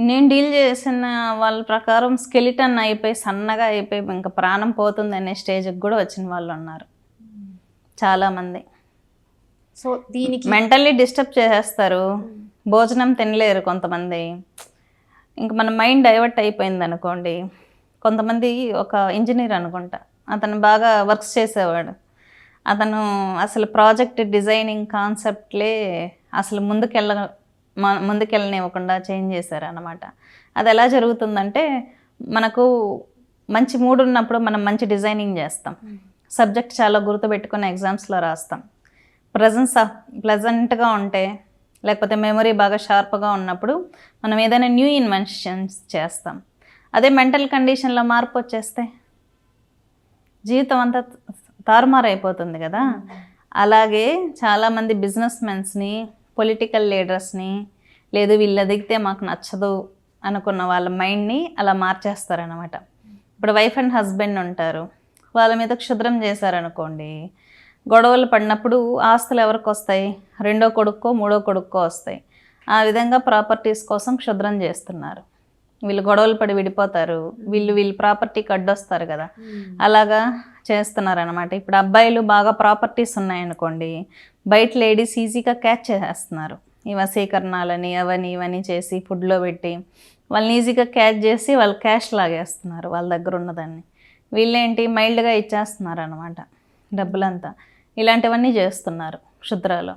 నేను డీల్ చేసిన వాళ్ళ ప్రకారం స్కెలిటన్ అయిపోయి సన్నగా అయిపోయి ఇంకా ప్రాణం పోతుంది అనే స్టేజ్కి కూడా వచ్చిన వాళ్ళు ఉన్నారు. చాలామంది. సో దీనికి మెంటల్లీ డిస్టర్బ్ చేసేస్తారు. భోజనం తినలేరు కొంతమంది. ఇంక మన మైండ్ డైవర్ట్ అయిపోయింది అనుకోండి. కొంతమంది ఒక ఇంజనీర్ అనుకుంటా. అతను బాగా వర్క్స్ చేసేవాడు. అతను అసలు ప్రాజెక్ట్ డిజైనింగ్ కాన్సెప్ట్లే అసలు ముందుకెళ్ళ ముందుకెళ్ళనివ్వకుండా చేంజ్ చేశారు అనమాట అది ఎలా జరుగుతుందంటే మనకు మంచి మూడ్ ఉన్నప్పుడు మనం మంచి డిజైనింగ్ చేస్తాం. సబ్జెక్ట్ చాలా గుర్తుపెట్టుకుని ఎగ్జామ్స్లో రాస్తాం. ప్రజెన్స్ ప్లెజెంట్గా ఉంటే లేకపోతే మెమరీ బాగా షార్ప్గా ఉన్నప్పుడు మనం ఏదైనా న్యూ ఇన్వెన్షన్స్ చేస్తాం. అదే మెంటల్ కండిషన్లో మార్పు వచ్చేస్తే జీవితం అంతా తారుమారు అయిపోతుంది కదా అలాగే చాలామంది బిజినెస్ మెన్స్ని పొలిటికల్ లీడర్స్ని లేదు వీళ్ళు ఎదిగితే మాకు నచ్చదు అనుకున్న వాళ్ళ మైండ్ని అలా మార్చేస్తారనమాట ఇప్పుడు వైఫ్ అండ్ హస్బెండ్ ఉంటారు. వాళ్ళ మీద క్షుద్రం చేశారనుకోండి గొడవలు పడినప్పుడు ఆస్తులు ఎవరికి వస్తాయి? రెండో కొడుక్కో మూడో కొడుక్కో వస్తాయి. ఆ విధంగా ప్రాపర్టీస్ కోసం క్షుద్రం చేస్తున్నారు. వీళ్ళు గొడవలు పడి విడిపోతారు. వీళ్ళు వీళ్ళు ప్రాపర్టీకి అడ్డొస్తారు కదా. అలాగా చేస్తున్నారు అనమాట ఇప్పుడు అబ్బాయిలు బాగా ప్రాపర్టీస్ ఉన్నాయనుకోండి బయట లేడీస్ ఈజీగా క్యాచ్ చేసేస్తున్నారు. ఈ వశీకరణాలని అవని ఇవని చేసి ఫుడ్లో పెట్టి వాళ్ళని ఈజీగా క్యాచ్ చేసి వాళ్ళు క్యాష్ లాగేస్తున్నారు వాళ్ళ దగ్గర ఉన్నదాన్ని. వీళ్ళేంటి? మైల్డ్గా ఇచ్చేస్తున్నారు అనమాట డబ్బులంతా. ఇలాంటివన్నీ చేస్తున్నారు క్షుద్రాలు.